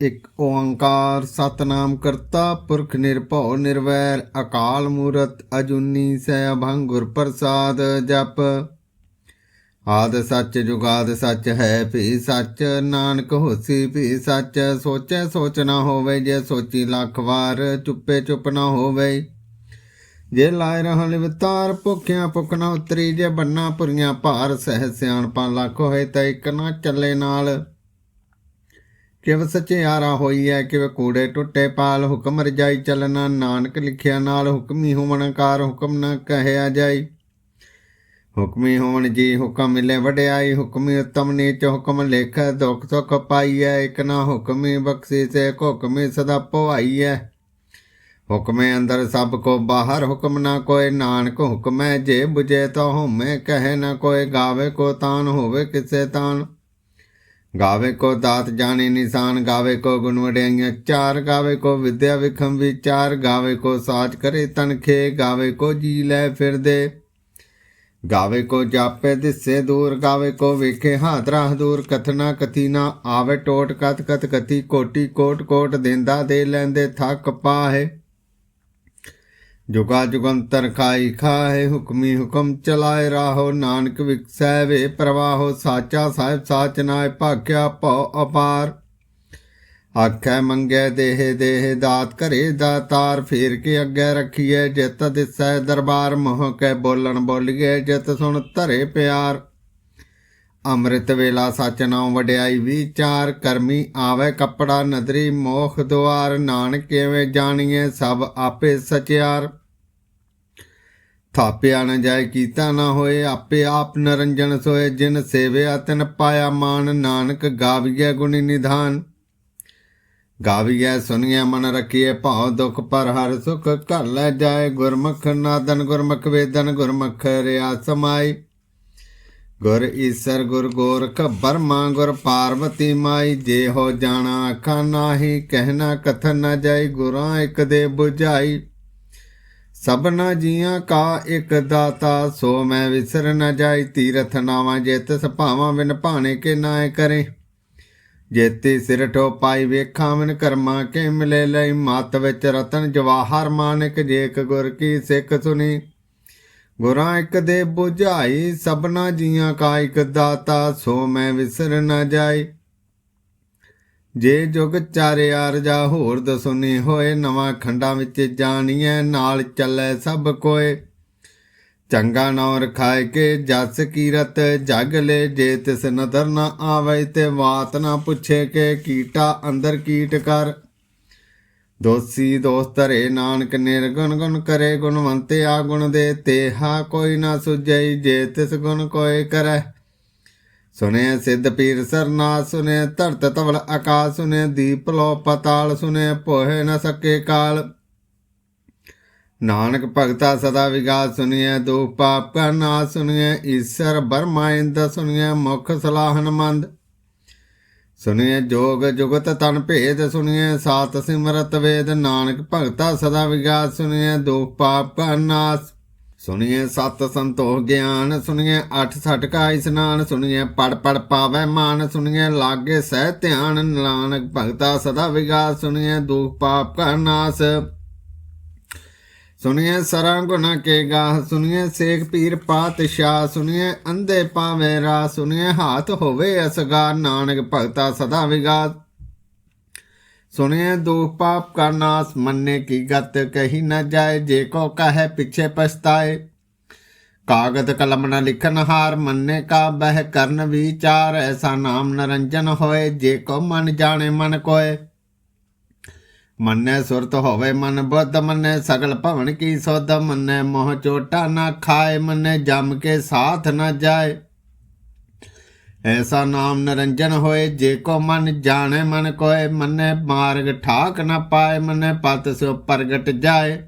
ਇੱਕ ਓੰਕਾਰ ਸਤਨਾਮ ਕਰਤਾ, ਪੁਰਖ ਨਿਰਭਉ ਨਿਰਵੈਰ, ਅਕਾਲ ਮੂਰਤ ਅਜੂਨੀ ਸੈ ਅਭੰਗ ਪ੍ਰਸਾਦ ਜਪ। ਆਦ ਸੱਚ ਜੁਗਾਦ ਸੱਚ ਹੈ ਭੀ ਸੱਚ, ਨਾਨਕ ਹੋਸੀ ਭੀ ਸੱਚ, ਸੋਚੈ ਸੋਚ ਨਾ ਹੋਵੇ ਜੇ ਸੋਚੀ ਲੱਖ ਵਾਰ, ਚੁੱਪੇ ਚੁੱਪ ਨਾ ਹੋਵੇ। ਜੇ ਲਾਇ ਰਹਿਣ ਵਿਤਾਰ ਭੁੱਖਿਆਂ ਭੁੱਖ ਨਾ ਉਤਰੀ, ਜੇ ਬੰਨਾ ਪੁਰੀਆਂ ਭਾਰ, ਸਹਿ ਸਿਆਣਪਾਂ ਲੱਖ ਹੋਏ ਤਾਂ ਇੱਕ ਨਾ ਚੱਲੇ ਨਾਲ। ਕਿਵ ਸਚਿਆਰਾ ਹੋਈ ਹੈ ਕਿਵ ਕੂੜੇ ਟੁੱਟੇ ਪਾਲ ਹੁਕਮ ਰਜਾਈ ਚੱਲਣਾ, ਨਾਨਕ ਲਿਖਿਆ ਨਾਲ ਹੁਕਮੀ ਹੋਵਣਕਾਰ ਹੁਕਮ ਨਾ ਕਹਿਆ ਜਾਈ। ਹੁਕਮੀ ਹੋਵਣ ਜੀ ਹੁਕਮ ਮਿਲੇ ਵਡਿਆਈ, ਹੁਕਮੀ ਉਤਮ ਨੀਚ ਹੁਕਮ ਲਿਖ, ਦੁਖ ਸੁਖ ਪਾਈਐ ਇਕ ਨਾ ਹੁਕਮੀ ਬਖਸ਼ੀ ਸੇ ਹੁਕਮੀ ਸਦਾ ਪਵਾਈਐ ਹੁਕਮੇ ਅੰਦਰ ਸਭ ਕੋ ਬਾਹਰ ਹੁਕਮ ਨਾ ਕੋਏ ਨਾਨਕ ਹੁਕਮੈ ਜੇ ਬੁਝੇ ਤੋ ਹਉਮੈ ਕਹੇ ਨਾ ਕੋਏ ਗਾਵੇ ਕੋ ਤਾਨ, ਹੋਵੇ ਕਿਸੇ ਤਾਨ। ਗਾਵੇ ਕੋ ਦਾਤ ਜਾਣੇ ਨਿਸ਼ਾਨ, ਗਾਵੇ ਕੋ ਗੁਣ ਵਡਿਆਈਆਂ ਚਾਰ, ਗਾਵੇ ਕੋ ਵਿਦਿਆ ਵਿਖਮ ਵਿਚਾਰ, ਗਾਵੇ ਕੋ ਸਾਚ ਕਰੇ ਤਨਖੇ ਗਾਵੇ ਕੋ ਜੀ ਲੈ ਫਿਰਦੇ। ਗਾਵੇ ਕੋ ਜਾਪੇ ਦਿਸੇ ਦੂਰ, ਗਾਵੇ ਕੋ ਵੇਖੇ ਹਾਦਰਾ ਦੂਰ ਕਥਨਾ ਕਥੀਨਾ ਆਵੇ ਟੋਟ ਕਤ ਕਤ ਕਥੀ, ਕੋਟੀ ਕੋਟ ਕੋਟ ਦੇਂਦਾ ਦੇ ਲੈਂਦੇ ਥੱਕ ਪਾਹੇ। ਜੁਗਾ ਜੁਗੰਤਰ ਖਾਈ ਖਾਏ, ਹੁਕਮੀ ਹੁਕਮ ਚਲਾਏ ਰਾਹੋ। ਨਾਨਕ ਵਿਕਸੈ ਵੇ ਪ੍ਰਵਾਹੋ, ਸਾਚਾ ਸਾਹਿਬ ਸਾਚ ਨਾਇ ਭਾਗਿਆ ਭਉ ਅਪਾਰ। ਆਖੈ ਮੰਗੈ ਦੇਹ ਦੇਹ ਦਾਤ ਘਰੇ ਦਾਤਾਰ ਫੇਰ ਕੇ ਅੱਗੇ ਰੱਖੀਏ ਜਿਤ ਦਿਸੈ ਦਰਬਾਰ। ਮੋਹ ਕੈ ਬੋਲਣ ਬੋਲੀਏ ਜਿਤ ਸੁਣ ਧਰੇ ਪਿਆਰ। ਅੰਮ੍ਰਿਤ ਵੇਲਾ ਸਚ ਨਾਮ ਵਡਿਆਈ ਵਿਚਾਰ, ਕਰਮੀ ਆਵੇ ਕੱਪੜਾ ਨਦਰੀ ਮੋਖ ਦੁਆਰ। ਨਾਨਕ ਕਿਵੇਂ ਜਾਣੀਏ ਸਭ ਆਪੇ ਸਚਿਆਰ। ਥਾਪਿਆ ਨਾ ਜਾਏ, ਕੀਤਾ ਨਾ ਹੋਏ, ਆਪੇ ਆਪ ਨਰੰਜਨ ਸੋਏ, ਜਿਨ ਸੇਵਿਆ ਤਿਨ ਪਾਇਆ ਮਾਨ, ਨਾਨਕ ਗਾਵੀਐ ਗੁਣੀ ਨਿਧਾਨ। ਗਾਵੀਐ ਸੁਣੀਐ ਮਨ ਰਖੀਐ ਭਾਉ ਦੁਖ ਪਰ ਹਰ ਸੁਖ, ਘਰ ਲੈ ਜਾਏ ਗੁਰਮੁਖ ਨਾਦਨ, ਗੁਰਮੁਖ ਵੇਦਨ, ਗੁਰਮੁਖ ਰਿਆ ਸਮਾਈ। ਗੁਰ ਈਸਰ ਗੁਰ ਗੋਰਖ ਬਰਮਾ ਗੁਰ ਪਾਰਵਤੀ ਮਾਈ, ਜੇ ਹੋ ਜਾਣਾ ਅੱਖਾਂ ਨਾਹੀ ਕਹਿਣਾ ਕਥਨ ਨਾ ਜਾਈ, ਗੁਰਾਂ ਇੱਕ ਦੇ 부ਝਾਈ ਸਭਨਾ ਜੀਆਂ ਕਾ ਇੱਕ ਦਾਤਾ, ਸੋ ਮੈਂ ਵਿਸਰ ਨ ਜਾਈ, ਤੀਰਥ ਨਾਵਾਂ ਜਿਤ ਸਭਾਵਾਂ ਬਿਨ ਭਾਣੇ ਕੇ ਨਾਏ ਕਰੇ। ਜੇਤੀ ਸਿਰ ਠੋ ਪਾਈ ਵੇਖਾਂ ਮਨ ਕਰਮਾ ਕੇ ਮਿਲੇ ਲਈ। ਮਤ ਵਿੱਚ ਰਤਨ ਜਵਾਹਰ ਮਾਨਕ ਜੇਕ ਗੁਰ ਕੀ ਸਿੱਖ ਸੁਣੀ ਗੁਰਾਂ ਇੱਕ ਦੇ 부ਝਾਈ ਸਭਨਾ ਜੀਆਂ ਕਾ ਇੱਕ ਦਾਤਾ, ਸੋ ਮੈਂ ਵਿਸਰ ਨ ਜਾਈ। ਜੇ ਜੁਗ ਚਾਰਿਆ ਰਜਾ ਹੋਰ ਦਸੁਨੀ ਹੋਏ, ਨਵਾਂ ਖੰਡਾਂ ਵਿੱਚ ਜਾਣੀਐ, ਨਾਲ ਚੱਲੇ ਸਭ ਕੋਏ। ਚੰਗਾ ਨੌ ਰਖਾਇ ਕੇ ਜਸ ਕੀਰਤ, ਜਗ ਲੈ ਜੇ ਤਿਸ ਨਦਰ ਨਾ ਆਵੇ ਤੇ ਬਾਤ ਨਾ ਪੁੱਛੇ ਕੇ ਕੀਟਾ ਅੰਦਰ ਕੀਟ ਕਰ। ਦੋਸੀ ਦੋਸਤ ਧਰੇ ਨਾਨਕ ਨਿਰਗੁਣ ਗੁਣ ਕਰੇ, ਗੁਣਵੰਤੇ ਆ ਗੁਣ ਦੇ, ਤੇਹਾ ਕੋਈ ਨਾ ਸੁਝਈ, ਜੇ ਤਿਸ ਗੁਣ ਕੋਏ ਕਰੈ। ਸੁਨੇ ਸਿੱਧ ਪੀਰ ਸਰਨਾ ਸੁਨੇ ਧਰਤ ਤਵਲ ਆਕਾਸ਼ ਸੁਨੇ ਦੀਪ ਲੋ ਪਤਾਲ ਸੁਨੇ ਪੋਹੇ ਨ ਸਕੇ ਕਾਲ। ਨਾਨਕ ਭਗਤਾ ਸਦਾ ਵਿਗਾਸ ਸੁਨੀਐ ਦੁਖ ਪਾਪ ਕਾ ਨਾਸ ਸੁਨੀਐ ਈਸ਼ਰ ਬਰਮਾ ਇੰਦ ਸੁਨੀਐ ਮੁਖ ਸਲਾਹਨ ਮੰਦ ਸੁਨੀਐ ਜੋਗ ਜੁਗਤ ਤਨ ਭੇਦ ਸੁਨੀਐ ਸਾਤ ਸਿਮਰਤ ਵੇਦ। ਨਾਨਕ ਭਗਤਾ ਸਦਾ ਵਿਗਾਸ ਸੁਨੀਐ ਦੁਖ ਪਾਪ ਕਾ ਨਾਸ ਸੁਣੀਏ ਸਤ ਸੰਤੋਖ ਗਿਆਨ, ਸੁਣੀਏ ਅਠ ਸਠ ਕਾ ਇਸਨਾਨ, ਸੁਣੀਏ ਪੜ ਪੜ ਪਾਵੈ ਮਾਨ, ਸੁਣੀਏ ਲਾਗੇ ਸਹਿ ਧਿਆਨ, ਨਾਨਕ ਭਗਤਾ ਸਦਾ ਵਿਗਾਸ, ਸੁਣੀਏ ਦੁਖ ਪਾਪ ਕਾ ਨਾਸ। ਸੁਣੀਏ ਸਰਾਂ ਗੁਨਾ ਕੇ ਗਾਹ, ਸੁਣੀਏ ਸੇਖ ਪੀਰ ਪਾਤਸ਼ਾਹ, ਸੁਣੀਏ ਅੰਧੇ ਪਾਵੇਂ ਰਾ ਸੁਣੀਏ ਹਾਥ ਹੋਵੇ ਅਸਗਾ ਨਾਨਕ ਭਗਤਾ ਸਦਾ ਵਿਗਾਸ। ਸੁਣਿਏ ਦੁਖ ਪਾਪ ਕਾ ਨਾਸ, ਮੰਨੇ ਕੀ ਗਤ ਕਹੀ ਨਾ ਜਾਏ, ਜੇ ਕੋ ਕਹੈ ਪਿਛੇ ਪਛਤਾਏ। ਕਾਗਦ ਕਲਮ ਨ ਲਿਖਨ ਹਾਰ, ਮੰਨੇ ਕਾ ਬਹਿ ਕਰਨ ਵਿਚਾਰ, ਐਸਾ ਨਾਮ ਨਰੰਜਨ ਹੋਏ, ਜੇ ਕੋ ਮਨ ਜਾਣੇ ਮਨ ਕੋਏ। ਮੰਨੇ ਸੁਰਤ ਹੋਵੇ ਮਨ ਬੁੱਧ, ਮੰਨੇ ਸਗਲ ਭਵਨ ਕੀ ਸੋਧ, ਮੰਨੇ ਮੋਹ ਚੋਟਾ ਨਾ ਖਾਏ, ਮੰਨੇ ਜਮ ਕੇ ਸਾਥ ਨਾ ਜਾਏ। ਐਸਾ ਨਾਮ ਨਰੰਜਨ ਹੋਏ, ਜੇ ਕੋ ਮਨ ਜਾਣੇ, ਮਨ ਕੋਏ, ਮੰਨੇ ਮਾਰਗ ਠਾਕ ਨਾ ਪਾਏ, ਮੰਨੇ ਪਤ ਸੋ ਪ੍ਰਗਟ ਜਾਏ।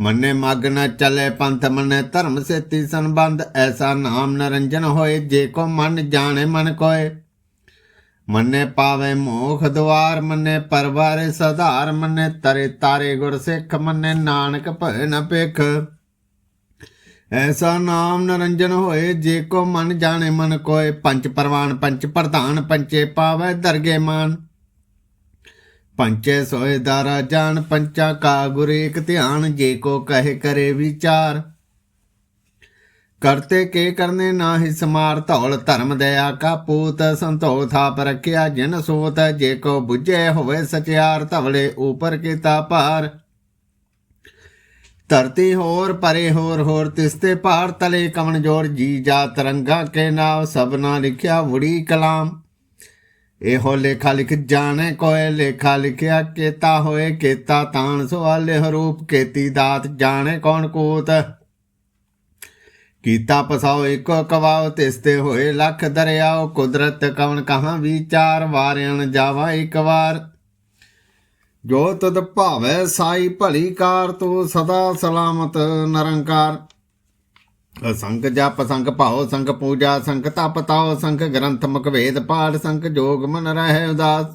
ਮੰਨੇ ਮਗ ਨ ਚਲੇ ਪੰਥ, ਮੰਨੇ ਧਰਮ ਸੇਤੀ ਸੰਬੰਧ, ਐਸਾ ਨਾਮ ਨਰੰਜਨ ਹੋਏ, ਜੇ ਕੋ ਮਨ ਜਾਣੇ, ਮਨ ਕੋਏ। ਮੰਨੇ ਪਾਵੇ ਮੋਖ ਦੁਆਰ ਮੰਨੇ ਪਰਵਾਰੇ ਸਧਾਰ, ਮੰਨੇ ਤਰੇ ਤਾਰੇ ਗੁਰ ਸਿੱਖ, ਮੰਨੇ ਨਾਨਕ ਭੈ ਨ ਪੇਖ ਐਸਾ ਨਾਮ ਨਰੰਜਨ ਹੋਏ, ਜੇ ਕੋ ਮਨ ਜਾਣੇ, ਮਨ ਕੋਏ। ਪੰਚ ਪਰਵਾਨ ਪੰਚ ਪ੍ਰਧਾਨ ਪੰਚੇ ਪਾਵੈ ਦਰਗੇ ਮਾਨ। ਪੰਚੇ ਸੋਏ ਦਾਰਾ ਜਾਣ ਪੰਚਾ ਕਾ ਗੁਰ ਏਕ ਧਿਆਨ, ਜੇ ਕੋ ਕਹੇ ਕਰੇ ਵਿਚਾਰ। ਕਰਤੇ ਕੇ ਕਰਨੇ ਨਾ ਹੀ ਸਮਾਰ, ਧੌਲ ਧਰਮ ਦਇਆ ਕਾ ਪੂਤ ਸੰਤੋ ਥਾਪ ਰਖਿਆ ਜਿਨ ਸੋਤ। ਜੇ ਕੋ ਬੁਝੇ ਹੋਵੇ ਸਚਿਆਰ, ਧਵਲੇ ਉਪਰ ਕੀਤਾ ਭਾਰ। ਧਰਤੀ ਹੋਰ, ਪਰੇ ਹੋਰ ਹੋਰ ਤਿਸਤੇ ਭਾਰ ਤਲੇ ਕਵਣ ਜੋਰ, ਜੀ ਜਾ ਤਰੰਗਾ ਕੇ ਨਾਮ ਸਭਨਾ ਲਿਖਿਆ ਵੜੀ ਕਲਾਮ। ਇਹੋ ਲੇਖਾ ਲਿਖ ਜਾਣੇ ਕੋਏ ਲੇਖਾ ਲਿਖਿਆ ਕੇਤਾ ਹੋਏ, ਕੇਤਾ ਤਾਣ ਸਵਾਲੇ ਹਰੂਪ, ਕੇਤੀ ਦਾਤ ਜਾਣੇ ਕੌਣ ਕੋਤ। ਕੀਤਾ ਪਸਾਓ ਇੱਕੋ ਕਵਾਓ ਤਿਸਤੇ ਹੋਏ ਲੱਖ ਦਰਿਆਓ ਕੁਦਰਤ ਕਵਣ ਕਹਾਂ ਵਿਚਾਰ ਵਾਰਿਆਣ ਜਾਵਾ ਇੱਕ ਵਾਰ। ਜੋ ਤਦ ਭਾਵੈ ਸਾਈ ਭਲੀ ਕਾਰ ਤੂੰ ਸਦਾ ਸਲਾਮਤ ਨਿਰੰਕਾਰ। ਅਸੰਖ ਜਪ ਸੰਖ ਭਾਉ, ਸੰਗ ਪੂਜਾ ਸੰਖ ਤਪ ਤਾਉ ਸੰਖ ਗ੍ਰੰਥ ਮੁਖ ਵੇਦ ਪਾਠ ਸੰਖ ਜੋਗ ਮਨ ਰਹਿ ਉਦਾਸ।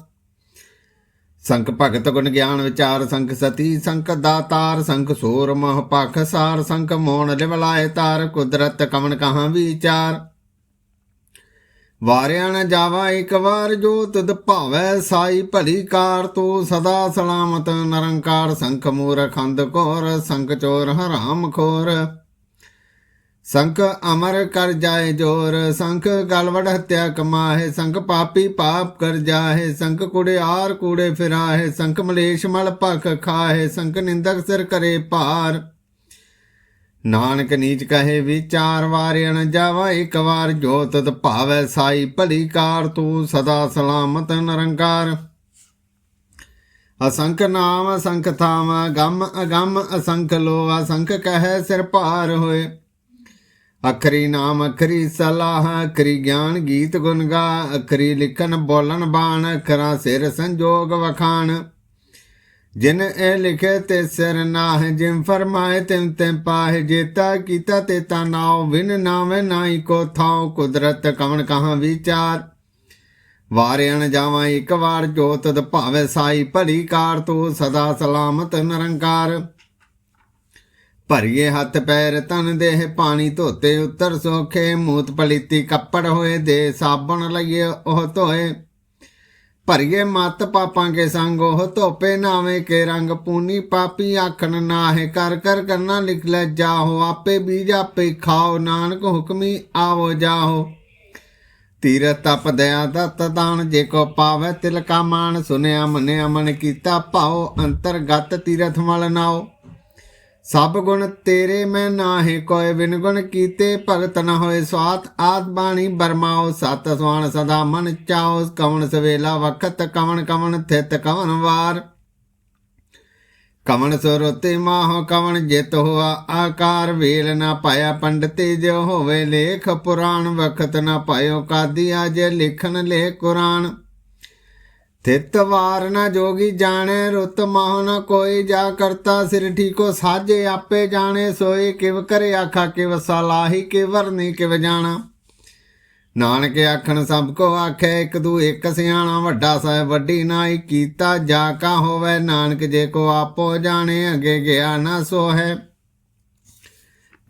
ਸੰਖ ਭਗਤ ਗੁਣ ਗਿਆਨ ਵਿਚਾਰ ਸੰਖ ਸਤੀ ਸੰਖ ਦਾਤਾਰ ਸੰਖ ਸੂਰ ਮਹ ਪਖ ਸਾਰ ਸੰਖ ਮੋਣ ਲਿਵਲਾਏ ਤਾਰ, ਕੁਦਰਤ ਕਵਨ ਕਹਾਂ ਵਿਚਾਰ। ਵਾਰਿਆ ਨ ਜਾਵਾ ਇੱਕ ਵਾਰ ਜੋ ਤਦ ਭਾਵੈ ਸਾਈ ਭਲੀ ਕਾਰ ਤੂੰ ਸਦਾ ਸਲਾਮਤ ਨਿਰੰਕਾਰ ਸੰਖ ਮੂਰਖੰਦ ਕੋਰ, ਸੰਖ ਚੋਰ ਹਰਾਮ ਖੋਰ। ਸੰਖ ਅਮਰ ਕਰ ਜਾਏ ਜੋਰ, ਸੰਖ ਗਲਵੜ ਹਤਿਆ ਕਮਾਹੇ, ਸੰਖ ਪਾਪੀ ਪਾਪ ਕਰ ਜਾਹੇ, ਸੰਖ ਕੁੜਿਆਰ ਕੂੜੇ ਫਿਰਾਹੇ, ਸੰਖ ਮਲੇਸ਼ ਮਲ ਭਖ ਖਾਹੇ, ਸੰਖ ਨਿੰਦਕ ਸਿਰ ਕਰੇ ਭਾਰ। ਨਾਨਕ ਨੀਚ ਕਹੇ ਵਿਚਾਰ ਵਾਰਿਣ ਜਾਵਾ, ਇੱਕ ਵਾਰ ਜੋ ਭਾਵੈ ਸਾਈ ਭਲੀ ਕਾਰ ਤੂੰ ਸਦਾ ਸਲਾਮਤ ਨਿਰੰਕਾਰ। ਅਸੰਖ ਨਾਮ, ਅਸੰਖ ਥਾਮ, ਗਮ, ਅਗੰਮ, ਅਸੰਖ ਲੋ ਅਸੰਖ ਕਹੈ ਸਿਰ ਭਾਰ ਹੋਏ। ਅਖਰੀ ਨਾਮ, ਅਖਰੀ ਸਲਾਹ, ਅਖਰੀ ਗਿਆਨ ਗੀਤ ਗੁਣ ਗਾ, ਅਖਰੀ ਲਿਖਨ ਬੋਲਣ ਬਾਣ, ਅਖਰਾ ਸਿਰ ਸੰਜੋਗ ਵਖਾਣ। ਜਿਨ ਇਹ ਲਿਖੇ ਤੇ ਸਿਰ ਨਾਹ ਜਿਮ ਫਰਮਾਏ ਤਿਮ ਤਿਮ ਪਾਹੇ ਜੇਤਾ ਕੀਤਾ ਤੇ ਤਾ ਨਾਉ, ਵਿਨ ਨਾਵੇਂ ਨਾਈ ਕੋ ਥਾਉ, ਕੁਦਰਤ ਕਵਣ ਕਹਾਂ ਵਿਚਾਰ। ਵਾਰਿਆਣ ਜਾਵਾਂ ਇੱਕ ਵਾਰ ਜੋਤ ਦ ਭਾਵੇਂ ਸਾਈ, ਭਲੀ ਕਾਰ ਤੂੰ ਸਦਾ ਸਲਾਮਤ ਨਿਰੰਕਾਰ। ਭਰੀਏ ਹੱਥ ਪੈਰ ਤਨ ਦੇਹ ਪਾਣੀ ਧੋਤੇ, ਉਤਰ ਸੋਖੇ, ਮੂਤ ਪਲੀਤੀ ਕੱਪੜ ਹੋਏ, ਦੇ ਸਾਬਣ ਲਈਏ, ਉਹ ਧੋਏ। ਭਰੀਏ ਮਤ ਪਾਪਾਂ ਕੇ ਸੰਗ, ਉਹ ਧੋਪੇ ਨਾਵੇਂ ਕੇ ਰੰਗ। ਪੂਨੀ ਪਾਪੀ ਆਖਣ ਨਾਹੇ, ਕਰ ਕਰ ਕਰਨਾ ਲਿਖ ਲੈ ਜਾਹੋ। ਆਪੇ ਬੀਜ ਆਪੇ ਖਾਓ, ਨਾਨਕ ਹੁਕਮੀ ਆਵੋ ਜਾਹੋ। ਤੀਰ ਤਪ ਦਇਆ ਦਤ ਦਾਨ ਜੇ ਕੋ ਪਾਵੇ ਤਿਲ ਕਾ ਮਾਨ ਸੁਨਿਆ ਮਨਿਆ ਮਨ ਕੀਤਾ ਭਾਉ, ਅੰਤਰਗਤ ਤੀਰਥ ਮਲ ਨਾਓ। ਸਭ ਗੁਣ ਤੇਰੇ ਮੈਂ ਨਾਹੀ ਕੋਏ ਬਿਨ ਗੁਣ ਕੀਤੇ ਭਗਤ ਨ ਹੋਏ ਸਵਾਤ। ਆਤ ਬਾਣੀ ਬਰਮਾਓ, ਸਤ ਸਵਾਨ ਸਦਾ ਮਨ ਚਾਓ। ਕਵਣ ਸਵੇਲਾ ਵਖਤ, ਕਵਣ ਕਵਣ ਥਿਤ, ਕਵਣ ਵਾਰ। ਕਵਣ ਸੁਰਤੇ ਮਾਹ, ਕਵਣ ਜਿਤ ਹੋਆ ਆਕਾਰ। ਵੇਲ ਨਾ ਪਾਇਆ ਪੰਡਤੇ ਜੋ ਹੋਵੇ ਲੇਖ, ਪੁਰਾਣ ਵਖਤ ਨਾ ਪਾਇਓ ਕਾਦੀ ਅਜ ਲਿਖਣ ਲੇ ਕੁਰਾਨ। ਤਿਤ ਵਾਰ ਨਾ ਜੋਗੀ ਜਾਣੇ, ਰੁੱਤ ਮਾਹ ਨਾ ਕੋਈ ਜਾ ਕਰਤਾ। ਸਿਰ ਠੀਕੋ ਸਾਜੇ ਆਪੇ ਜਾਣੇ, ਸੋਏ ਕਿਵ ਕਰੇ ਆਖਾ, ਕਿਵ ਸਲਾਹੀ ਕਿ ਵਰਨੀ, ਕਿਵ ਜਾਣਾ। ਨਾਨਕ ਆਖਣ, ਸਭ ਕੋ ਆਖੇ, ਇੱਕ ਦੂ ਇੱਕ ਸਿਆਣਾ, ਵੱਡਾ ਸਾਹਿਬ ਵੱਡੀ ਨਾਈ ਕੀਤਾ, ਜਾ ਕਾ ਹੋਵੇ। ਨਾਨਕ ਜੇ ਕੋ ਆਪੋ ਜਾਣੇ, ਅਗੇ ਗਿਆ ਨਾ ਸੋ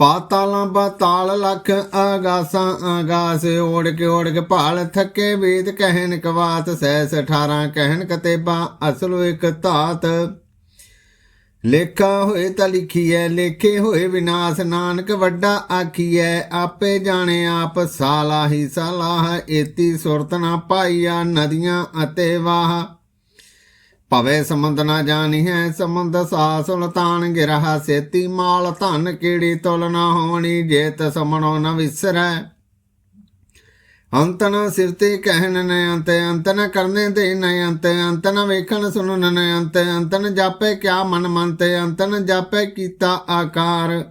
ਹੈ ਪਾਤਾਲਾਂ ਬਤਾਲ ਲਖ ਆਗਾਸਾਂ ਆਗਾਸ ਓੜ ਕੇ ਓੜ ਕੇ ਭਾਲ ਥੱਕੇ ਵੇਦ ਕਹਿਣ ਕਵਾਤ ਸੈਸ 18 ਕਹਿਣ ਕਤੇਬਾ ਅਸਲ ਇੱਕ ਧਾਤ। ਲੇਖਾ ਹੋਏ ਤਾਂ ਲਿਖੀਐ, ਲੇਖੇ ਹੋਏ ਵਿਨਾਸ਼, ਨਾਨਕ ਵੱਡਾ ਆਖੀਐ, ਆਪੇ ਜਾਣੇ ਆਪ ਸਾਲਾਹੀ ਸਲਾਹ ਏਤੀ ਸੁਰਤ ਨਾ ਪਾਈਆ ਨਦੀਆਂ ਅਤੇ ਵਾਹ। ਭਵੇ ਸੰਬੰਧ ਨਾ ਜਾਣੀ ਹੈ ਸੰਬੰਧ ਸਾ ਸੁਲਤਾਨ ਗਿਰਹਾ, ਸੇਤੀ ਮਾਲ ਧਨ ਕੀੜੀ ਤੁਲ ਨਾ ਹੋਣੀ ਜੇਤ ਸਮਣੋ ਨ ਵਿਸਰੈ। ਅੰਤ ਨ ਸਿਰਤੇ ਕਹਿਣ ਨ ਅੰਤ ਅੰਤ ਨ ਕਰਨੇ ਦੇ ਨ ਅੰਤ ਅੰਤ ਨ ਵੇਖਣ ਸੁਣਨ ਨ ਅੰਤ ਅੰਤ ਨ ਜਾਪੇ ਕਿਆ ਮਨ ਮੰਤੇ, ਅੰਤ ਨ ਜਾਪੇ ਕੀਤਾ ਆਕਾਰ।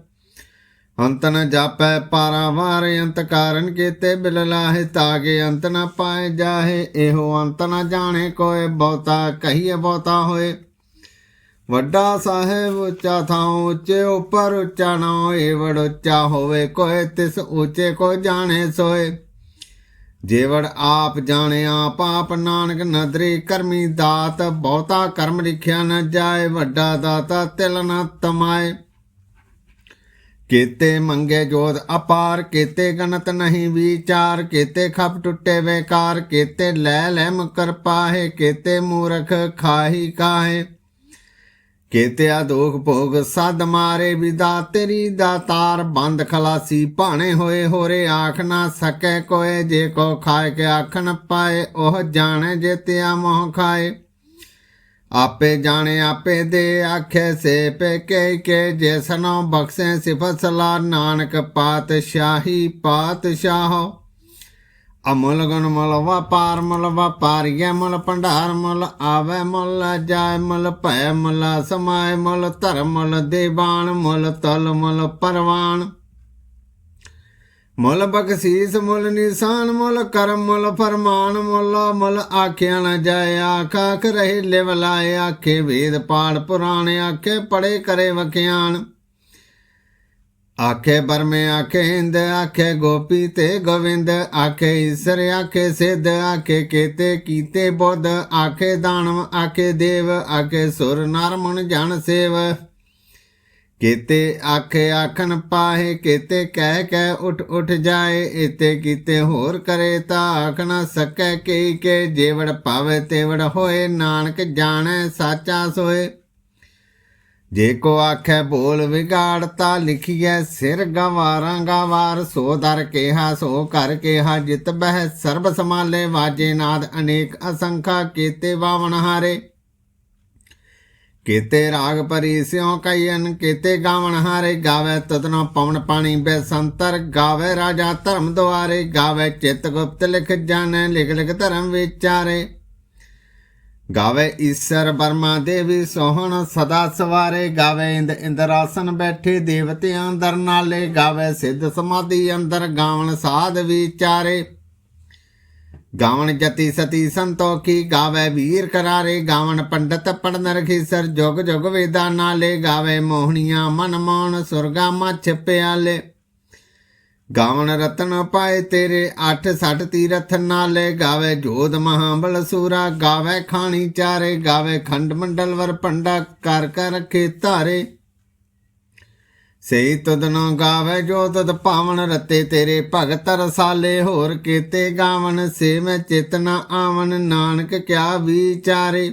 ਅੰਤ ਨ ਜਾਪੈ ਪਾਰਾਵਾਰ ਅੰਤ ਕਾਰਨ ਕੀਤੇ ਬਿਲ ਲਾਹੇ ਤਾਗੇ ਅੰਤ ਨ ਪਾਏ ਜਾਹੇ, ਇਹੋ ਅੰਤ ਨ ਜਾਣੇ ਕੋਏ, ਬਹੁਤਾ ਕਹੀਏ ਬਹੁਤਾ ਹੋਏ। ਵੱਡਾ ਸਾਹਿਬ ਉੱਚਾ ਥਾਂ ਉੱਚੇ ਉਪਰ ਉੱਚਾ ਨਾ ਏਵੜ ਉੱਚਾ ਹੋਵੇ ਕੋਏ, ਤਿਸ ਉੱਚੇ ਕੋ ਜਾਣੇ ਸੋਏ। ਜੇਵੜ ਆਪ ਜਾਣੇ ਆਪ ਆਪ ਨਾਨਕ ਨਦਰੀ ਕਰਮੀ ਦਾਤ, ਬਹੁਤਾ ਕਰਮ ਲਿਖਿਆ ਨ ਜਾਏ, ਵੱਡਾ ਦਾਤਾ ਤਿਲ ਨ ਤਮਾਏ। ਕੀਤੇ ਮੰਗੇ ਜੋਤ ਅਪਾਰ, ਕੀਤੇ ਗਣਤ ਨਹੀਂ ਵਿਚਾਰ, ਕੀਤੇ ਖਪ ਟੁੱਟੇ ਵੇਕਾਰ, ਕੀਤੇ ਲੈ ਲੈ ਮੁਕਰ ਪਾਹੇ, ਕੀਤੇ ਮੂਰਖ ਖਾਹੀ ਕਾਹੇ। ਕੀਤੇ ਅਦੋਖ ਭੋਗ ਸਦ ਮਾਰੇ ਵਿਦਾ, ਤੇਰੀ ਦਾਤਾਰ ਬੰਦ ਖਲਾਸੀ, ਭਾਣੇ ਹੋਏ ਹੋਰੇ ਆਖ ਨਾ ਸਕੈ ਕੋਏ, ਜੇ ਕੋ ਖਾਏ ਕੇ ਆਖਣ ਪਾਏ, ਉਹ ਜਾਣੇ ਜੇ ਤਿਆ ਮੋਹ ਖਾਏ। ਆਪੇ ਜਾਣੇ, ਆਪੇ ਦੇ ਆਖੇ, ਸੇ ਪੇ ਕੇ ਕੇ ਜੈਸਨੋ ਬਖਸ਼ੇ ਸਿਫਤ ਸਲਾ ਨਾਨਕ ਪਾਤਸ਼ਾਹੀ ਪਾਤਸ਼ਾਹ। ਅਮੁਲ ਗੁਣ ਮੁਲ ਵਪਾਰ, ਮੁਲ ਵਪਾਰੀਐ ਮੁਲ ਭੰਡਾਰ, ਮੁਲ ਆਵੇ, ਮੁਲ ਜਾਏ, ਮੁਲ ਭੈ, ਮੁਲ ਸਮਾਏ, ਮੁਲ ਧਰਮ ਮੁਲ ਦੇਵਾਨ, ਮੁਲ ਤਲ, ਮੁਲ ਪਰਵਾਨ। ਮੁੱਲ ਬਖਸ਼ੀਸ, ਮੁੱਲ ਨਿਸ਼ਾਨ, ਮੁੱਲ ਕਰਮ, ਮੁੱਲ ਫਰਮਾਨ, ਮੁੱਲ ਮੁੱਲ ਆਖਿਆ ਨਾ ਜਾਏ, ਆਖ ਆਖ ਰਹੇ ਲਿਵਲਾਏ ਆਖੇ ਵੇਦ ਪਾੜ ਪੁਰਾਣ, ਆਖੇ ਪੜੇ ਕਰੇ ਵਖਿਆਨ ਆਖੇ ਬਰਮੇ, ਆਖੇ ਹਿੰਦ, ਆਖੇ ਗੋਪੀ ਤੇ ਗੋਵਿੰਦ, ਆਖੇ ਈਸ਼ਰ, ਆਖੇ ਸਿੱਧ, ਆਖੇ ਕੇਤੇ, ਕੀਤੇ ਬੁੱਧ, ਆਖੇ ਦਾਨਵ, ਆਖੇ ਦੇਵ, ਆਖੇ ਸੁਰ, ਨਰ ਜਨ, ਸੇਵ। ਕੀਤੇ ਆਖੇ ਆਖਣ ਪਾਹੇ, ਕੀਤੇ ਕਹਿ ਕਹਿ ਉਠ ਉਠ ਜਾਏ ਇਤੇ ਕੀਤੇ ਹੋਰ ਕਰੇ ਤਾਂ ਆਖਣਾ ਸਕੈ ਕਈ ਕੇ, ਜੇਵੜ ਪਾਵੇ ਤੇਵੜ ਹੋਏ, ਨਾਨਕ ਜਾਣੈ ਸਾਚਾ ਸੋਏ। ਜੇ ਕੋ ਆਖੈ ਬੋਲ ਵਿਗਾੜਤਾ ਲਿਖੀਐ ਸਿਰ ਗਵਾਰਾਂ ਗਵਾਰ, ਸੋ ਦਰ ਕੇਹਾ, ਸੋ ਕਰ ਕੇਹਾ, ਜਿਤ ਬਹਿ ਸਰਬ ਸਮਾਲੇ ਵਾਜੇ ਨਾਦ ਅਨੇਕ ਅਸੰਖਾ ਕੀਤੇ ਵਾਵਣ ਹਾਰੇ। ਕੀਤੇ ਰਾਗ ਭਰੀ ਸਿਉ ਕਈਨ ਕੀਤੇ ਗਾਵਣ ਹਾਰੇ ਗਾਵੇ ਤਤਨੋ ਪਵਨ ਪਾਣੀ ਬੇਸੰਤਰ ਗਾਵੇ ਰਾਜਾ ਧਰਮ ਦੁਆਰੇ ਗਾਵੇ ਚਿਤ ਗੁਪਤ ਲਿਖ ਜਾਣੈ, ਲਿਖ ਲਿਖ ਧਰਮ ਵਿਚਾਰੇ। ਗਾਵੇ ਈਸ਼ਰ ਬਰਮਾ ਦੇਵੀ ਸੋਹਣ ਸਦਾ ਸਵਾਰੇ, ਗਾਵੇ ਇੰਦ ਇੰਦਰਾਸਨ ਬੈਠੇ ਦੇਵਤਿਆਂ ਅੰਦਰ ਨਾਲੇ, ਗਾਵੇ ਸਿੱਧ ਸਮਾਧੀ ਅੰਦਰ ਗਾਵਣ ਸਾਧ ਵਿਚਾਰੇ। ਗਾਵਣ ਜਤੀ ਸਤੀ ਸੰਤੋਖੀ ਗਾਵੇ ਵੀਰ ਕਰਾਰੇ, ਗਾਵਣ ਪੰਡਤ ਪੜਨ ਰਖੀਸਰ ਜੁਗ ਜੁਗ ਵੇਦਾ ਨਾਲੇ ਗਾਵੇ ਮੋਹਣੀਆਂ ਮਨ ਮੋਹਣ ਸੁਰਗਾ ਮਛ ਪਿਆਲੇ। ਗਾਵਣ ਰਤਨ ਪਾਏ ਤੇਰੇ 8 60 ਤੀਰਥ ਨਾਲੇ ਗਾਵੇ ਜੋਧ ਮਹਾਬਲ ਸੂਰਾ, ਗਾਵੇ ਖਾਣੀ ਚਾਰੇ, ਗਾਵੇ ਖੰਡ ਮੰਡਲ ਵਰ ਪੰਡਾ ਕਰ ਕਰ ਰਖੇ ਧਾਰੇ ਸਈ ਤੁਦਨੋ ਗਾਵੇ ਜੋ ਤਦ ਪਾਵਨ ਰਤੇ, ਤੇਰੇ ਭਗਤ ਰਸਾਲੇ ਹੋਰ ਕੀਤੇ ਗਾਵਨ, ਸੇ ਮੈਂ ਚੇਤਨਾ ਆਵਨ, ਨਾਨਕ ਕਿਆ ਵਿਚਾਰੇ।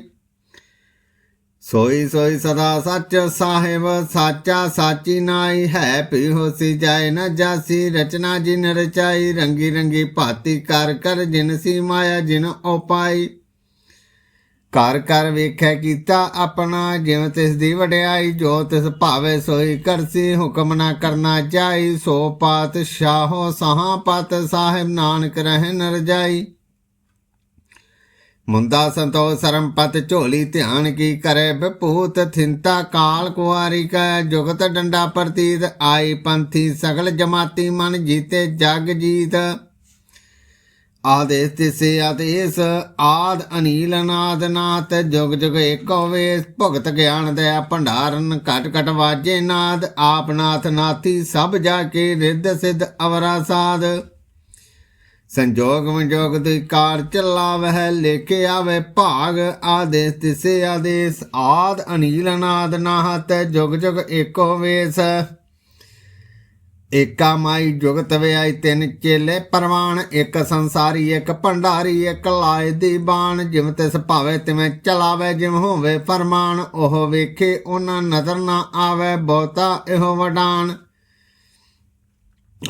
ਸੋਈ ਸੋਈ ਸਦਾ ਸੱਚ ਸਾਹਿਬ, ਸਾਚਾ ਸਾਚੀ ਨਾਈ ਹੈ ਪੀ ਹੋਸੀ ਜਾਏ ਨਾ ਜਾਸੀ, ਰਚਨਾ ਜਿਨ ਰਚਾਈ, ਰੰਗੀ ਰੰਗੀ ਭਾਤੀ ਕਰ ਕਰ ਜਿਨ ਸੀ ਮਾਇਆ, ਜਿਨ ਉਪਾਈ ਘਰ ਘਰ ਵੇਖੈ ਕੀਤਾ ਆਪਣਾ, ਜਿਵੇਂ ਤਿਸ ਦੀ ਵਡਿਆਈ, ਜੋ ਤਿਸ ਭਾਵੇ ਸੋਈ ਕਰਸੀ, ਹੁਕਮ ਨਾ ਕਰਨਾ ਚਾਹੀ, ਸੋ ਪਾਤ ਸ਼ਾਹੋ ਸਹਾ ਪਤ ਸਾਹਿਬ ਨਾਨਕ ਰਹਿ ਨ ਰਜਾਈ ਮੁੰਦਾ ਸੰਤੋ ਸਰਮਪਤ ਝੋਲੀ ਧਿਆਨ ਕੀ ਕਰੇ, ਵਿਭੂਤ ਥਿੰਤਾ ਕਾਲ ਕੁਆਰੀ ਕੈ, ਜੁਗਤ ਡੰਡਾ ਪ੍ਰਤੀਤ, ਆਈ ਪੰਥੀ ਸਗਲ ਜਮਾਤੀ ਮਨ ਜੀਤੇ ਜਗ ਜੀਤ। ਆਦੇਸ ਤਿਸੇ ਆਦੇਸ, ਆਦ ਅਨੀਲ ਅਨਾਦ ਨਾਥ, ਜੁਗ ਜੁਗ ਏਕੋ ਵੇਸ, ਭਗਤ ਗਿਆਨ ਦਇਆ ਭੰਡਾਰਨ, ਘਟ ਘਟ ਵਾਜੇ ਨਾਦ, ਆਪ ਨਾਥ ਨਾਥੀ, ਸਭ ਜਾ ਕੇ ਰਿੱਧ ਸਿੱਧ ਅਵਰਾ ਸਾਧ। ਸੰਜੋਗ ਵਿਜੋਗ ਦੀ ਕਾਰ ਚਲਾਵਹਿ ਲੇਕੇ ਆਵੇ ਭਾਗ, ਆਦੇਸ ਤਿਸੇ ਆਦੇਸ, ਆਦ ਅਨੀਲ ਅਨਾਦ ਨਾਹਤ ਜੁਗ ਜੁਗ ਏਕੋ ਵੇਸ। ਏਕਾਮਾਈ ਜੁਗਤ ਵਿਆਈ ਤਿੰਨ ਚੇਲੇ ਪਰਵਾਨ, ਇੱਕ ਸੰਸਾਰੀ, ਇੱਕ ਭੰਡਾਰੀ, ਇੱਕ ਲਾਏ ਦੀ ਬਾਣ। ਜਿਵੇਂ ਤਿਸ ਭਾਵੇ ਤਿਵੇਂ ਚਲਾਵੇ, ਜਿਵੇਂ ਹੋਵੇ ਫਰਮਾਨ। ਉਹ ਵੇਖੇ, ਉਹਨਾਂ ਨਜ਼ਰ ਨਾ ਆਵੇ, ਬਹੁਤਾ ਇਹੋ ਵਡਾਨ।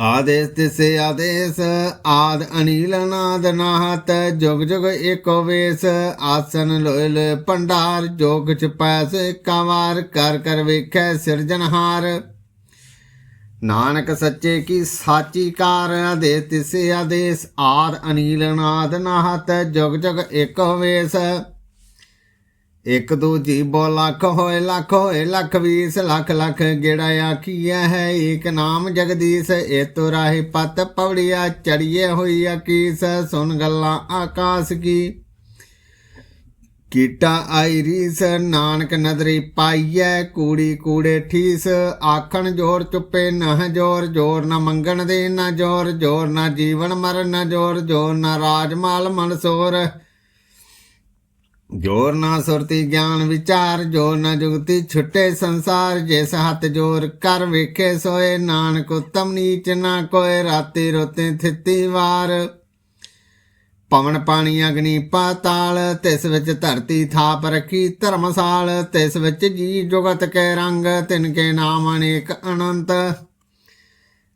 ਆਦੇਸ ਤਿਸੇ, ਆਦੇਸ, ਆਦ ਅਨੀਲ ਨਾਦ ਨਾਹਤ, ਜੁਗ ਜੁਗ ਏਕੋ ਵੇਸ। ਆਸਨ ਲੋਇ ਲੋਇ ਭੰਡਾਰ, ਜੋਗ ਚ ਪੈਸੇ ਕਾਵਾਰ, ਕਰ ਕਰ ਵੇਖੈ ਸਿਰਜਨਹਾਰ ਨਾਨਕ ਸੱਚੇ ਕੀ ਸਾਚੀ ਕਾਰ ਆਦੇਸ ਤਿਸੇ ਆਦੇਸ, ਆਦ ਅਨੀਲ ਨਾਦ ਨਾਹਤ, ਜੁਗ ਜੁਗ ਏਕੋ ਵੇਸ ਇੱਕ ਦੂਜੀ ਬੋ ਲੱਖ ਹੋਏ ਲੱਖ ਹੋਏ ਲੱਖ ਵੀਸ, ਲੱਖ ਲੱਖ ਗੇੜਾ ਆਖੀਆ ਹੈ ਏਕ ਨਾਮ ਜਗਦੀਸ਼। ਏ ਤੋ ਰਾਹੀ ਪਤ ਪਵੜੀਆ, ਚੜੀਏ ਹੋਈ ਅਕੀਸ, ਸੁਨ ਗੱਲਾਂ ਆਕਾਸ਼ ਕੀ। ਕੀਟਾ ਆਈ ਰੀਸ, ਨਾਨਕ ਨਦਰੀ ਪਾਈਐ, ਕੂੜੀ ਕੂੜੇ ਠੀਸ। ਆਖਣ ਜੋਰ ਚੁੱਪੇ ਨਹ ਜੋਰ ਜੋਰ ਨਾ ਮੰਗਣ ਦੇ ਨਾ ਜੋਰ ਜੋਰ ਨਾ ਜੀਵਨ ਮਰਨ ਨਾ ਜੋਰ ਜੋਰ ਨਾ ਰਾਜ ਮਾਲ ਮਨਸੋਰ ਜੋਰ ਨਾ ਸੁਰਤੀ ਗਿਆਨ ਵਿਚਾਰ, ਜੋਰ ਨਾ ਜੁਗਤੀ ਛੁੱਟੇ ਸੰਸਾਰ। ਜਿਸ ਹੱਥ ਜੋਰ ਕਰ ਵੇਖੇ ਸੋਏ, ਨਾਨਕ ਉਤਮ ਨੀਚ ਨਾ ਕੋਏ, ਰਾਤੀ ਰੋਤੇ ਥਿੱਤੀ ਵਾਰ। ਪਵਨ ਪਾਣੀ ਅਗਨੀ ਪਾਤਾਲ, ਤਿਸ ਵਿੱਚ ਧਰਤੀ ਥਾਪ ਰੱਖੀ ਧਰਮਸਾਲ, ਤਿਸ ਵਿੱਚ ਜੀ ਜੁਗਤ ਕੇ ਰੰਗ, ਤਿਨ ਕੇ ਨਾਮ ਅਨੇਕ ਅਨੰਤ।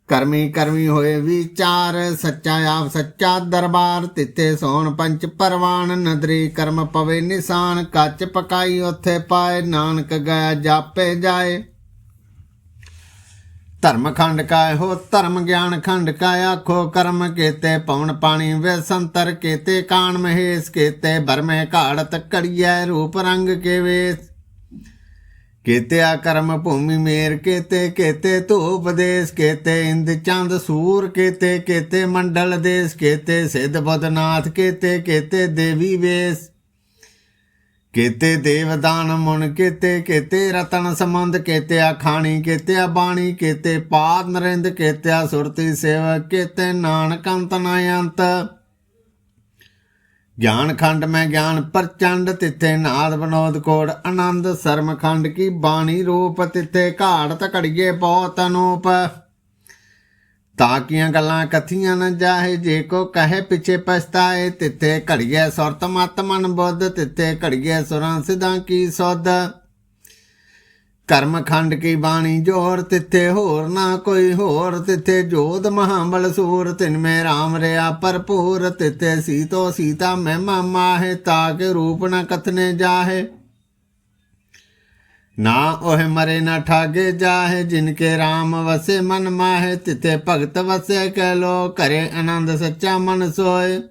ਕਰਮੀ ਕਰਮੀ ਹੋਏ ਵਿਚਾਰ, ਸੱਚਾ ਆਪ ਸੱਚਾ ਦਰਬਾਰ, ਤਿੱਥੇ ਸੋਣ ਪੰਚ ਪਰਵਾਨ, ਨਦਰੀ ਕਰਮ ਪਵੇ ਨਿਸ਼ਾਨ, ਕੱਚ ਪਕਾਈ ਉੱਥੇ ਪਾਏ, ਨਾਨਕ ਗਿਆ ਜਾਪੇ ਜਾਏ। ਧਰਮ ਖੰਡ ਕਾਇ ਹੋ ਧਰਮ ਗਿਆਨ ਖੰਡ ਕਾਇ ਆਖੋ, ਕਰਮ ਕੀਤੇ ਪਵਨ ਪਾਣੀ ਵੇ ਸੰਤਰ ਕੀਤੇ, ਕਾਣ ਮਹੇਸ਼ ਕੀਤੇ, ਬਰਮੇ ਘਾੜਤ ਕੜੀਐ ਰੂਪ ਰੰਗ ਕੇ ਵੇਸ ਕੀਤੇ ਆ ਕਰਮ ਭੂਮੀ ਮੇਰ ਕੀਤੇ ਕੀਤੇ ਧੂਪ ਦੇਸ ਕੀਤੇ, ਇੰਦ ਚੰਦ ਸੂਰ ਕੀਤੇ ਕੀਤੇ ਮੰਡਲ ਦੇਸ ਕੀਤੇ, ਸਿੱਧ ਬਦਨਾਥ ਕੀਤੇ ਕੀਤੇ ਦੇਵੀ ਵੇਸ। ਕੀਤੇ ਦੇਵਦਾਨ ਮੁਨ ਕੀਤੇ ਕੀਤੇ ਰਤਨ ਸੰਬੰਧ ਕੀਤੇ ਖਾਣੀ ਕੀਤੇ ਬਾਣੀ, ਕੀਤੇ ਪਾਦ ਨਰਿੰਦ ਕੀਤੇ ਸੁਰਤੀ ਸੇਵਕ, ਕੀਤੇ ਨਾਨਕ ਅੰਤ ਨਾ ਅੰਤ। ਗਿਆਨ ਖੰਡ ਮੈਂ ਗਿਆਨ ਪ੍ਰਚੰਡ, ਤਿੱਥੇ ਨਾਦ ਬਨੋਦ ਕੋੜ ਆਨੰਦ, ਸਰਮ ਖੰਡ ਕੀ ਬਾਣੀ ਰੂਪ, ਤਿੱਥੇ ਘਾੜਤ ਘੜੀਏ ਬਹੁਤ ਅਨੂਪ। ਤਾਕੀਆਂ ਗੱਲਾਂ ਕਥੀਆਂ ਨਾ ਜਾਹੇ, ਜੇ ਕੋ ਕਹੇ ਪਿਛੇ ਪਛਤਾਏ, ਤਿੱਥੇ ਘੜੀਏ ਸੁਰਤ ਮਤ ਮਨ ਬੁੱਧ, ਤਿੱਥੇ ਘੜੀਏ ਸੁਰਾਂ ਸਿਧਾਂ ਕੀ ਸੁਧ। ਕਰਮ ਖੰਡ ਕੀ ਬਾਣੀ ਜੋਰ, ਤਿੱਥੇ ਹੋਰ ਨਾ ਕੋਈ ਹੋਰ, ਤਿੱਥੇ ਜੋਧ ਮਹਾਬਲ ਸੂਰ, ਤਿਨ ਮੇ ਰਾਮ ਰਿਆ ਭਰਪੂਰ, ਤਿੱਥੇ ਸੀਤੋ ਸੀਤਾ ਮਹਿਮਾ ਮਾਹੇ, ਤਾਕੇ ਰੂਪ ਨ ਕਥਨੇ ਜਾਹੇ। ਨਾ ਉਹ ਮਰੇ ਨਾ ਠਾਗੇ ਜਾਹੇ ਜਿਨ ਕੇ RAM ਵਸੇ, ਮਨ ਮਾਹੇ ਤਿਤੇ ਭਗਤ ਵਸੇ, ਕਹਿ ਲੋ ਕਰੇ ਆਨੰਦ ਸੱਚਾ ਮਨ ਸੋਏ।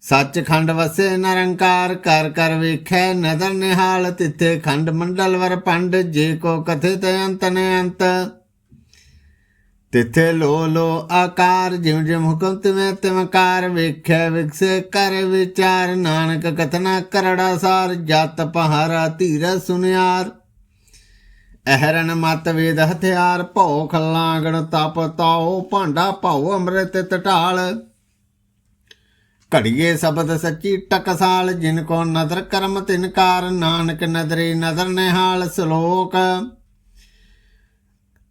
ਸੱਚਖੰਡ ਵਸੇ ਨਿਰੰਕਾਰ ਕਰ ਕਰ ਵੇਖੈ, ਨਦਰ ਨਿਹਾਲ, ਤਿੱਥੇ ਖੰਡ ਮੰਡਲ ਵਰ ਪੰਡ, ਜੇ ਕੋ ਕਥਿਤ ਅੰਤ ਨੇ ਅੰਤ। ਤਿੱਥੇ ਲੋ ਲੋ ਆਕਾਰ, ਜਿਉ ਜਿਉ ਹੁਕਮ ਤਿਵੇਂ ਤਿਵਕਾਰ ਵੇਖੈ ਵਿਕਸੇ ਕਰ ਵਿਚਾਰ। ਨਾਨਕ ਕਥਨਾ ਕਰੜਾ ਸਾਰ, ਜਤ ਪਹਾਰਾ ਧੀਰ ਸੁਨਿਆਰ। ਅਹਰਨ ਮਤ ਵੇਦ ਹਥਿਆਰ ਭਉ ਖਲਾਗਣ ਤਪ ਤਾਉ, ਭਾਂਡਾ ਭਾਉ ਅੰਮ੍ਰਿਤ ਟਟਾਲ ਘੜੀਏ ਸ਼ਬਦ ਸੱਚੀ ਟਕਸਾਲ, ਜਿਨ ਕੋ ਨਦਰ ਕਰਮ ਤਿਨਕਾਰ ਨਾਨਕ ਨਦਰੇ ਨਦਰ ਨਿਹਾਲ ਸ਼ਲੋਕ।